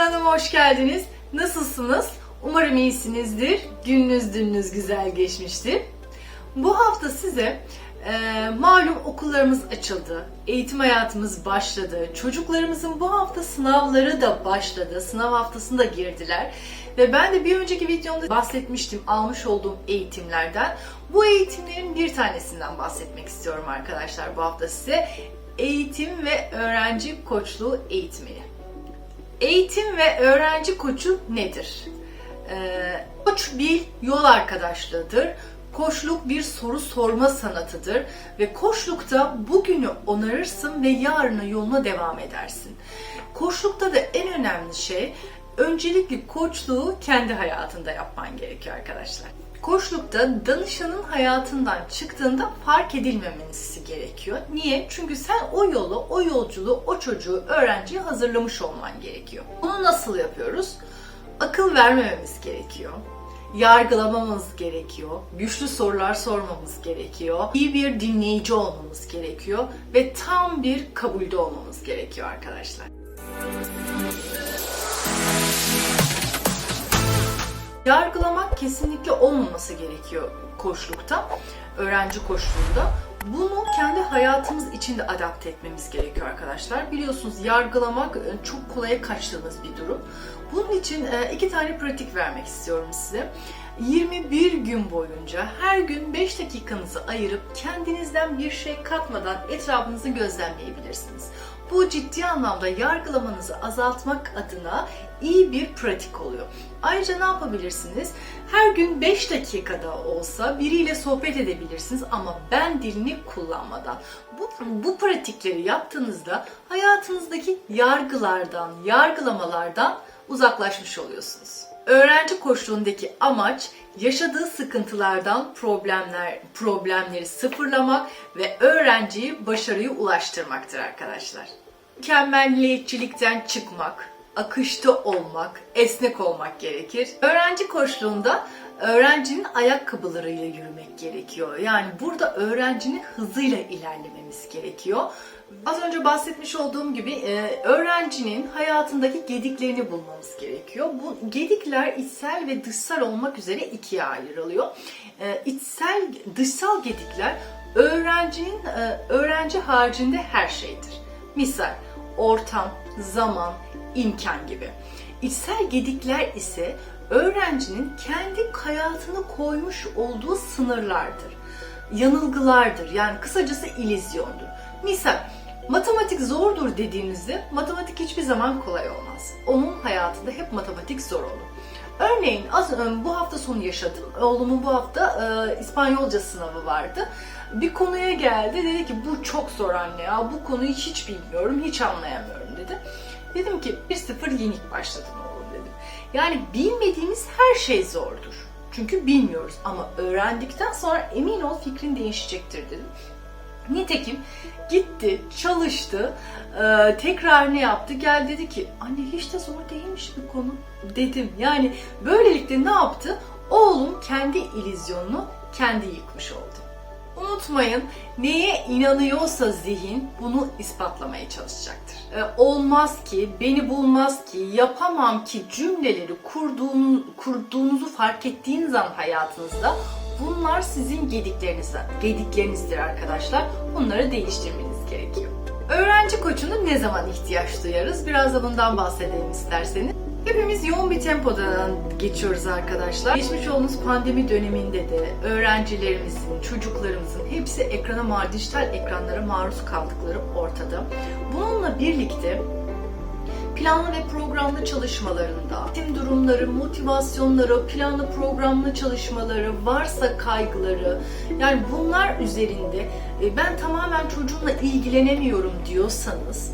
Kanalıma hoş geldiniz. Nasılsınız? Umarım iyisinizdir. Gününüz dününüz güzel geçmiştir. Bu hafta size e, malum okullarımız açıldı. Eğitim hayatımız başladı. Çocuklarımızın bu hafta sınavları da başladı. Sınav haftasında girdiler. Ve ben de bir önceki videomda bahsetmiştim almış olduğum eğitimlerden. Bu eğitimlerin bir tanesinden bahsetmek istiyorum arkadaşlar bu hafta size. Eğitim ve öğrenci koçluğu eğitimi. Eğitim ve öğrenci koçu nedir? Ee, koç bir yol arkadaşlığıdır. Koçluk bir soru sorma sanatıdır ve koçlukta bugünü onarırsın ve yarını yoluna devam edersin. Koçlukta da en önemli şey öncelikle koçluğu kendi hayatında yapman gerekiyor arkadaşlar. Koçlukta danışanın hayatından çıktığında fark edilmemesi gerekiyor. Niye? Çünkü sen o yolu, o yolculuğu, o çocuğu, öğrenciyi hazırlamış olman gerekiyor. Bunu nasıl yapıyoruz? Akıl vermememiz gerekiyor. Yargılamamız gerekiyor. Güçlü sorular sormamız gerekiyor. İyi bir dinleyici olmamız gerekiyor ve tam bir kabulde olmamız gerekiyor arkadaşlar. Yargılamak kesinlikle olmaması gerekiyor koçlukta, öğrenci koçluğunda. Bunu kendi hayatımız içinde adapte etmemiz gerekiyor arkadaşlar. Biliyorsunuz yargılamak e, çok kolaya kaçtığımız bir durum. Bunun için e, iki tane pratik vermek istiyorum size. 21 gün boyunca her gün 5 dakikanızı ayırıp kendinizden bir şey katmadan etrafınızı gözlemleyebilirsiniz. Bu ciddi anlamda yargılamanızı azaltmak adına iyi bir pratik oluyor. Ayrıca ne yapabilirsiniz? Her gün 5 dakikada olsa biriyle sohbet edebilirsiniz ama ben dilini kullanmadan. Bu, bu pratikleri yaptığınızda hayatınızdaki yargılardan, yargılamalardan uzaklaşmış oluyorsunuz. Öğrenci koçluğundaki amaç yaşadığı sıkıntılardan problemler problemleri sıfırlamak ve öğrenciyi başarıya ulaştırmaktır arkadaşlar. Mükemmelliyetçilikten çıkmak, akışta olmak, esnek olmak gerekir. Öğrenci koçluğunda öğrencinin ayakkabılarıyla yürümek gerekiyor. Yani burada öğrencinin hızıyla ilerlememiz gerekiyor. Az önce bahsetmiş olduğum gibi e, öğrencinin hayatındaki gediklerini bulmamız gerekiyor. Bu gedikler içsel ve dışsal olmak üzere ikiye ayrılıyor. E, içsel, dışsal gedikler öğrencinin e, öğrenci haricinde her şeydir. Misal ortam, zaman, imkan gibi. İçsel gedikler ise öğrencinin kendi hayatını koymuş olduğu sınırlardır. Yanılgılardır. Yani kısacası ilizyondur. Misal matematik zordur dediğinizde matematik hiçbir zaman kolay olmaz. Onun hayatında hep matematik zor olur. Örneğin az bu hafta sonu yaşadım. Oğlumun bu hafta e, İspanyolca sınavı vardı. Bir konuya geldi. Dedi ki bu çok zor anne ya. Bu konuyu hiç bilmiyorum, hiç anlayamıyorum dedi. Dedim ki 1-0 yenik başladın oğlum dedim. Yani bilmediğimiz her şey zordur. Çünkü bilmiyoruz ama öğrendikten sonra emin ol fikrin değişecektir dedim. Nitekim gitti, çalıştı, e, tekrar ne yaptı? Gel dedi ki anne hiç de zor değilmiş bu konu dedim. Yani böylelikle ne yaptı? Oğlum kendi ilizyonunu kendi yıkmış oldu. Unutmayın neye inanıyorsa zihin bunu ispatlamaya çalışacaktır. Ee, olmaz ki, beni bulmaz ki, yapamam ki cümleleri kurduğun, kurduğunuzu fark ettiğiniz an hayatınızda bunlar sizin gediklerinizden, gediklerinizdir arkadaşlar. Bunları değiştirmeniz gerekiyor. Öğrenci koçuna ne zaman ihtiyaç duyarız? Biraz da bundan bahsedelim isterseniz. Hepimiz yoğun bir tempodan geçiyoruz arkadaşlar. Geçmiş olduğumuz pandemi döneminde de öğrencilerimizin, çocuklarımızın hepsi ekrana, dijital ekranlara maruz kaldıkları ortada. Bununla birlikte planlı ve programlı çalışmalarında, tim durumları, motivasyonları, planlı programlı çalışmaları, varsa kaygıları, yani bunlar üzerinde e, ben tamamen çocuğumla ilgilenemiyorum diyorsanız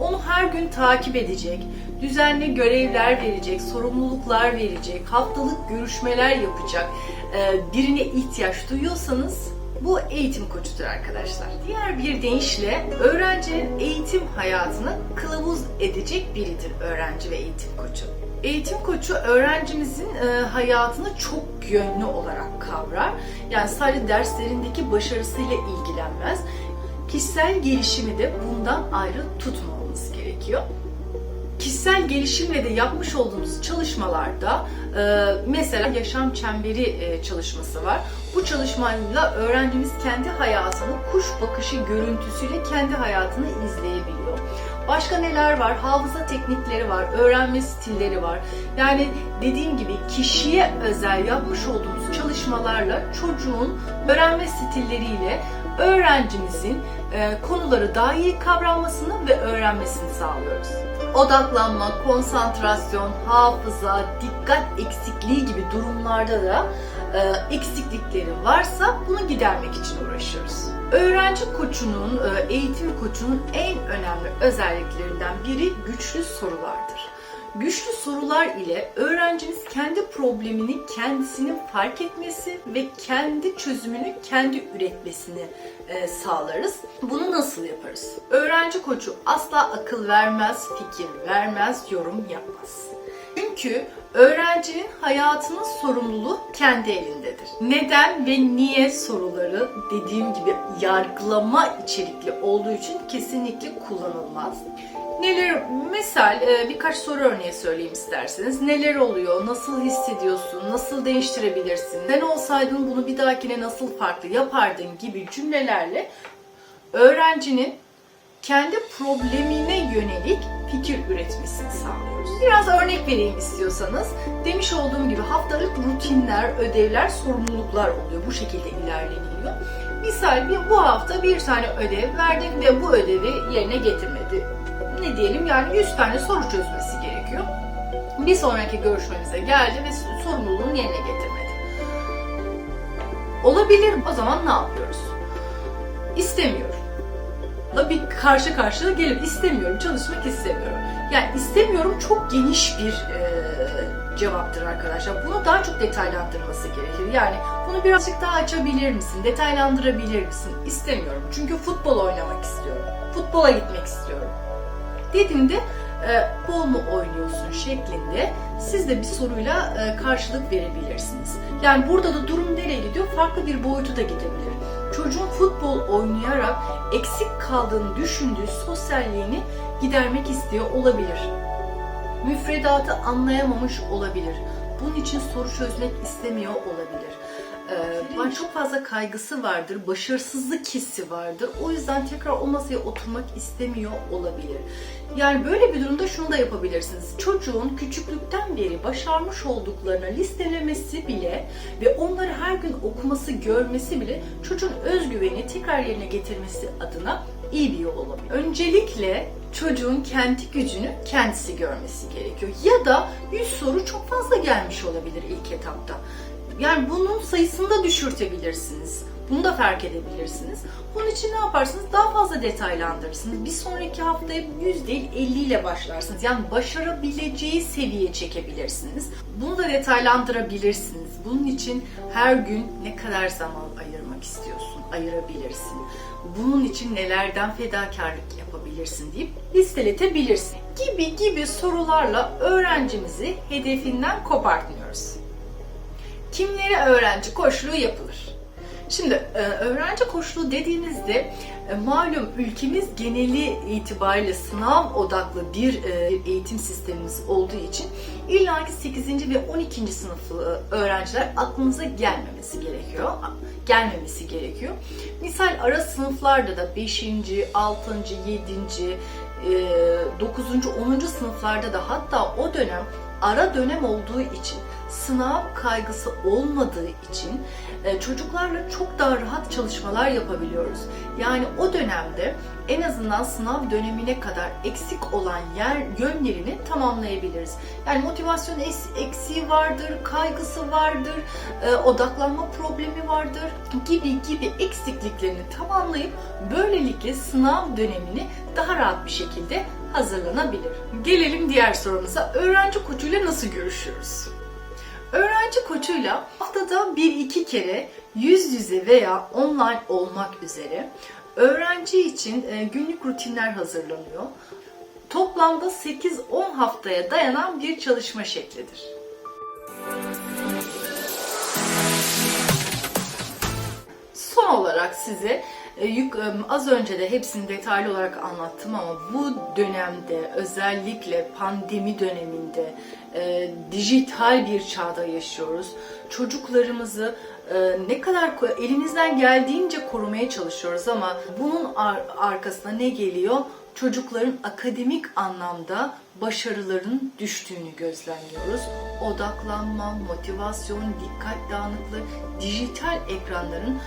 onu her gün takip edecek, düzenli görevler verecek, sorumluluklar verecek, haftalık görüşmeler yapacak e, birine ihtiyaç duyuyorsanız bu eğitim koçudur arkadaşlar. Diğer bir deyişle öğrencinin eğitim hayatını kılavuz edecek biridir öğrenci ve eğitim koçu. Eğitim koçu öğrencimizin e, hayatını çok yönlü olarak kavrar. Yani sadece derslerindeki başarısıyla ilgilenmez. Kişisel gelişimi de bundan ayrı tutmamamız gerekiyor kişisel gelişimle de yapmış olduğumuz çalışmalarda e, mesela yaşam çemberi e, çalışması var. Bu çalışmayla öğrencimiz kendi hayatını kuş bakışı görüntüsüyle kendi hayatını izleyebiliyor. Başka neler var? Hafıza teknikleri var, öğrenme stilleri var. Yani dediğim gibi kişiye özel yapmış olduğumuz çalışmalarla çocuğun öğrenme stilleriyle öğrencimizin e, konuları daha iyi kavramasını ve öğrenmesini sağlıyoruz. Odaklanma, konsantrasyon, hafıza, dikkat eksikliği gibi durumlarda da e, eksiklikleri varsa bunu gidermek için uğraşıyoruz. Öğrenci koçunun, e, eğitim koçunun en önemli özelliklerinden biri güçlü sorulardır. Güçlü sorular ile öğrencimiz kendi problemini kendisinin fark etmesi ve kendi çözümünü kendi üretmesini e, sağlarız. Bunu nasıl yaparız? Öğrenci koçu asla akıl vermez, fikir vermez, yorum yapmaz. Çünkü öğrencinin hayatının sorumluluğu kendi elindedir. Neden ve niye soruları dediğim gibi yargılama içerikli olduğu için kesinlikle kullanılmaz. Neler, misal e, birkaç soru örneği söyleyeyim isterseniz. Neler oluyor, nasıl hissediyorsun, nasıl değiştirebilirsin, sen olsaydın bunu bir dahakine nasıl farklı yapardın gibi cümlelerle öğrencinin kendi problemine yönelik fikir üretmesini sağlıyoruz. Biraz örnek vereyim istiyorsanız. Demiş olduğum gibi haftalık rutinler, ödevler, sorumluluklar oluyor. Bu şekilde ilerleniliyor. Misal bu hafta bir tane ödev verdik ve bu ödevi yerine getirmedi. Ne diyelim yani 100 tane soru çözmesi gerekiyor. Bir sonraki görüşmemize geldi ve sorumluluğunu yerine getirmedi. Olabilir. O zaman ne yapıyoruz? İstemiyorum da bir karşı karşıya gelip istemiyorum, çalışmak istemiyorum. Yani istemiyorum çok geniş bir e, cevaptır arkadaşlar. Bunu daha çok detaylandırması gerekir. Yani bunu birazcık daha açabilir misin? Detaylandırabilir misin? İstemiyorum. Çünkü futbol oynamak istiyorum. Futbola gitmek istiyorum. Dediğimde e, bol mu oynuyorsun şeklinde siz de bir soruyla e, karşılık verebilirsiniz. Yani burada da durum nereye gidiyor? Farklı bir boyutu da gidebilir. Çocuğun futbol oynayarak eksik kaldığını düşündüğü sosyalliğini gidermek istiyor olabilir. Müfredatı anlayamamış olabilir. Bunun için soru çözmek istemiyor olabilir. Ee, çok fazla kaygısı vardır, başarısızlık hissi vardır. O yüzden tekrar o masaya oturmak istemiyor olabilir. Yani böyle bir durumda şunu da yapabilirsiniz. Çocuğun küçüklükten beri başarmış olduklarını listelemesi bile ve onları her gün okuması, görmesi bile çocuğun özgüveni tekrar yerine getirmesi adına iyi bir yol olabilir. Öncelikle çocuğun kendi gücünü kendisi görmesi gerekiyor. Ya da 100 soru çok fazla gelmiş olabilir ilk etapta. Yani bunun sayısını da düşürtebilirsiniz. Bunu da fark edebilirsiniz. Bunun için ne yaparsınız? Daha fazla detaylandırırsınız. Bir sonraki haftaya 100 değil 50 ile başlarsınız. Yani başarabileceği seviyeye çekebilirsiniz. Bunu da detaylandırabilirsiniz. Bunun için her gün ne kadar zaman ayırmak istiyorsun? Ayırabilirsin. Bunun için nelerden fedakarlık yapabilirsin deyip listeletebilirsin. Gibi gibi sorularla öğrencimizi hedefinden kopartmıyoruz kimlere öğrenci koşluğu yapılır? Şimdi e, öğrenci koşluğu dediğimizde e, malum ülkemiz geneli itibariyle sınav odaklı bir e, eğitim sistemimiz olduğu için illaki 8. ve 12. sınıflı öğrenciler aklınıza gelmemesi gerekiyor. Gelmemesi gerekiyor. Misal ara sınıflarda da 5. 6. 7. 9. 10. sınıflarda da hatta o dönem ara dönem olduğu için sınav kaygısı olmadığı için e, çocuklarla çok daha rahat çalışmalar yapabiliyoruz. Yani o dönemde en azından sınav dönemine kadar eksik olan yer yönlerini tamamlayabiliriz. Yani motivasyon eksiği vardır, kaygısı vardır, e, odaklanma problemi vardır gibi gibi eksikliklerini tamamlayıp böylelikle sınav dönemini daha rahat bir şekilde hazırlanabilir. Gelelim diğer sorumuza. Öğrenci koçuyla nasıl görüşüyoruz? Öğrenci koçuyla haftada bir iki kere yüz yüze veya online olmak üzere öğrenci için e, günlük rutinler hazırlanıyor. Toplamda 8-10 haftaya dayanan bir çalışma şeklidir. Son olarak size az önce de hepsini detaylı olarak anlattım ama bu dönemde özellikle pandemi döneminde e, dijital bir çağda yaşıyoruz. Çocuklarımızı e, ne kadar elimizden geldiğince korumaya çalışıyoruz ama bunun ar- arkasına ne geliyor? Çocukların akademik anlamda başarıların düştüğünü gözlemliyoruz. Odaklanma, motivasyon, dikkat dağınıklığı, dijital ekranların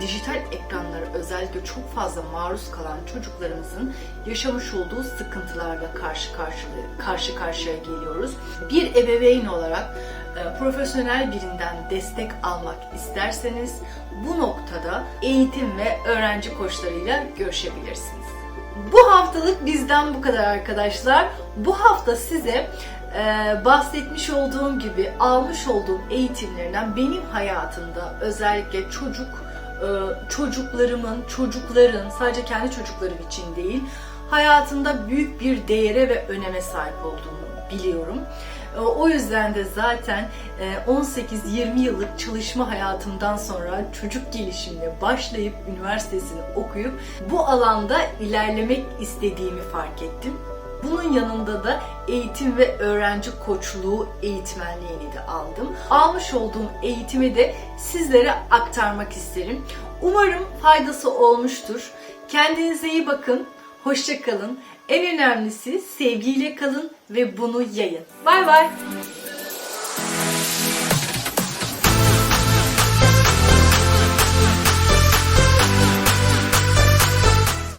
dijital ekranlara özellikle çok fazla maruz kalan çocuklarımızın yaşamış olduğu sıkıntılarla karşı karşıya, karşı karşıya geliyoruz. Bir ebeveyn olarak e, profesyonel birinden destek almak isterseniz bu noktada eğitim ve öğrenci koçlarıyla görüşebilirsiniz. Bu haftalık bizden bu kadar arkadaşlar. Bu hafta size e, bahsetmiş olduğum gibi almış olduğum eğitimlerinden benim hayatımda özellikle çocuk e, çocuklarımın, çocukların sadece kendi çocuklarım için değil hayatında büyük bir değere ve öneme sahip olduğunu biliyorum. E, O yüzden de zaten e, 18-20 yıllık çalışma hayatımdan sonra çocuk gelişimine başlayıp üniversitesini okuyup bu alanda ilerlemek istediğimi fark ettim. Bunun yanında da eğitim ve öğrenci koçluğu eğitmenliğini de aldım. Almış olduğum eğitimi de sizlere aktarmak isterim. Umarım faydası olmuştur. Kendinize iyi bakın. Hoşça kalın. En önemlisi sevgiyle kalın ve bunu yayın. Bay bay.